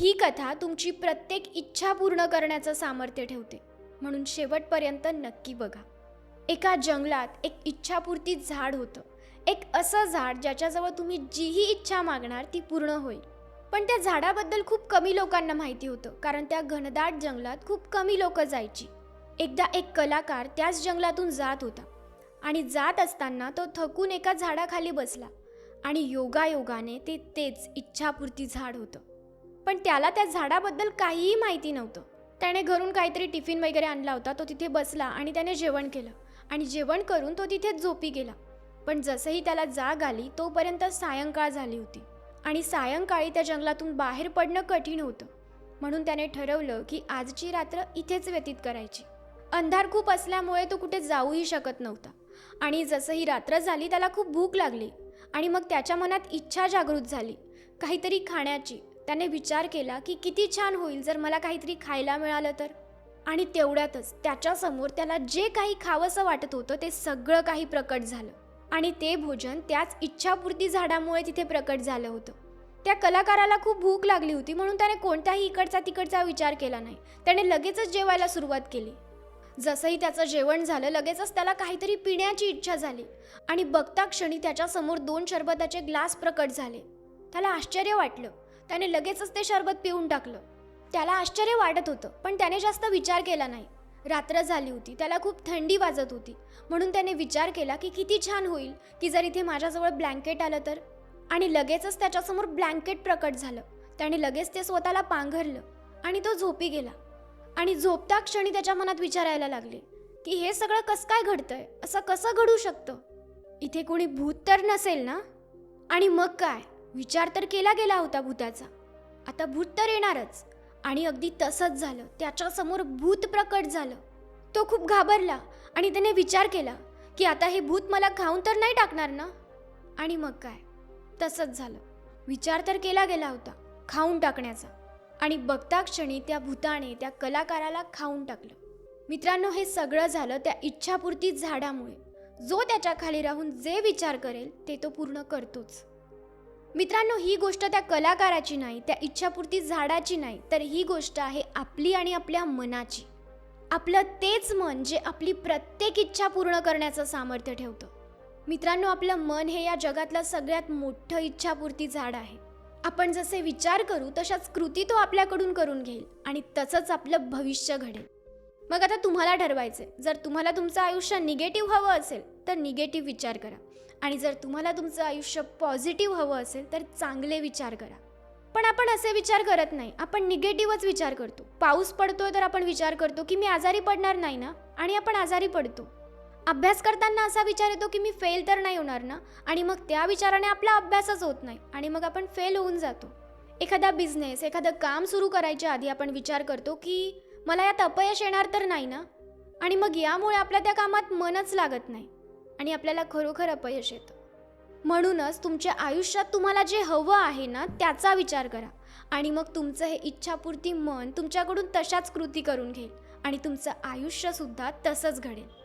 ही कथा तुमची प्रत्येक इच्छा पूर्ण करण्याचं सामर्थ्य ठेवते. म्हणून शेवटपर्यंत नक्की बघा. एका जंगलात एक इच्छापूर्ती झाड होतं. एक असं झाड ज्याच्याजवळ तुम्ही जीही इच्छा मागणार ती पूर्ण होईल. पण त्या झाडाबद्दल खूप कमी लोकांना माहिती होतं कारण त्या घनदाट जंगलात खूप कमी लोक जायची. एकदा एक कलाकार त्याच जंगलातून जात होता आणि जात असताना तो थकून एका झाडाखाली बसला आणि योगायोगाने ते तेच इच्छापूर्ती झाड होतं. पण त्याला त्या झाडाबद्दल काहीही माहिती नव्हतं. त्याने घरून काहीतरी टिफिन वगैरे आणला होता तो तिथे बसला आणि त्याने जेवण केलं. आणि जेवण करून तो तिथेच झोपी गेला. पण जसंही त्याला जाग आली तोपर्यंत सायंकाळ झाली होती. आणि सायंकाळी त्या जंगलातून बाहेर पडणं कठीण होतं. म्हणून त्याने ठरवलं की आजची रात्र इथेच व्यतीत करायची. अंधार खूप असल्यामुळे तो कुठे जाऊही शकत नव्हता. आणि जसंही रात्र झाली त्याला खूप भूक लागली. आणि मग त्याच्या मनात इच्छा जागृत झाली. काहीतरी खाण्याची त्याने विचार केला की किती छान होईल जर मला काहीतरी खायला मिळालं तर. आणि तेवढ्यातच त्याच्यासमोर त्याला जे काही खावंसं वाटत होतं ते सगळं काही प्रकट झालं. आणि ते भोजन त्याच इच्छापूर्ती झाडामुळे तिथे प्रकट झालं होतं. त्या कलाकाराला खूप भूक लागली होती म्हणून त्याने कोणताही इकडचा तिकडचा विचार केला नाही. त्याने लगेचच जेवायला सुरुवात केली. जसंही त्याचं जेवण झालं लगेचच त्याला काहीतरी पिण्याची इच्छा झाली. आणि बघता क्षणी त्याच्यासमोर दोन शरबताचे ग्लास प्रकट झाले. त्याला आश्चर्य वाटलं. त्याने लगेचच ते शरबत पिऊन टाकलं. त्याला आश्चर्य वाटत होतं पण त्याने जास्त विचार केला नाही. रात्र झाली होती त्याला खूप थंडी वाजत होती. म्हणून त्याने विचार केला की किती छान होईल की जर इथे माझ्याजवळ ब्लँकेट आलं तर? आणि लगेचच त्याच्यासमोर ब्लँकेट प्रकट झालं. त्याने लगेच ते स्वतःला पांघरलं आणि तो झोपी गेला. आणि झोपता क्षणी त्याच्या मनात विचारायला लागले की हे सगळं कसं काय घडतंय? असं कसं घडू शकतं? इथे कोणी भूत तर नसेल ना? आणि मग काय? विचार तर केला गेला होता भूताचा. आता भूत तर येणारच. आणि अगदी तसंच झालं. त्याच्यासमोर भूत प्रकट झालं. तो खूप घाबरला आणि त्याने विचार केला की आता हे भूत मला खाऊन तर नाही टाकणार ना? आणि मग काय? तसंच झालं. विचार तर केला गेला होता खाऊन टाकण्याचा. आणि बघता क्षणी त्या भूताने त्या कलाकाराला खाऊन टाकलं. मित्रांनो हे सगळं झालं त्या इच्छापूर्ती झाडामुळे. जो त्याच्याखाली राहून जे विचार करेल ते तो पूर्ण करतोच. मित्रांनो ही गोष्ट त्या कलाकाराची नाही त्या इच्छापुरती झाडाची नाही तर ही गोष्ट आहे आपली आणि आपल्या मनाची. आपलं तेच मन जे आपली प्रत्येक इच्छा पूर्ण करण्याचं सामर्थ्य ठेवतं. मित्रांनो आपलं मन हे या जगातलं सगळ्यात मोठं इच्छापूर्ती झाड आहे. आपण जसे विचार करू तशाच कृती तो आपल्याकडून करून घेईल आणि तसंच आपलं भविष्य घडेल. मग आता तुम्हाला ठरवायचं जर तुम्हाला तुमचं आयुष्य निगेटिव्ह हवं असेल तर निगेटिव्ह विचार करा. आणि जर तुम्हाला तुमचं आयुष्य पॉझिटिव्ह हवं असेल तर चांगले विचार करा. पण आपण असे विचार करत नाही. आपण निगेटिव्हच विचार करतो. पाऊस पडतोय तर आपण विचार करतो की मी आजारी पडणार नाही ना? आणि आपण आजारी पडतो. अभ्यास करताना असा विचार येतो की मी फेल तर नाही होणार ना? आणि मग त्या विचाराने आपला अभ्यासच होत नाही. आणि मग आपण फेल होऊन जातो. एखादा बिझनेस एखादं काम सुरू करायच्या आधी आपण विचार करतो की मला यात अपयश येणार तर नाही ना? आणि मग यामुळे आपल्या त्या कामात मनच लागत नाही. आणि आपल्याला खरोखर अपयश येतं. म्हणूनच तुमच्या आयुष्यात तुम्हाला जे हवं आहे ना त्याचा विचार करा. आणि मग तुमचं हे इच्छापूर्ती मन तुमच्याकडून तशाच कृती करून घेईल. आणि तुमचं आयुष्यसुद्धा तसंच घडेल.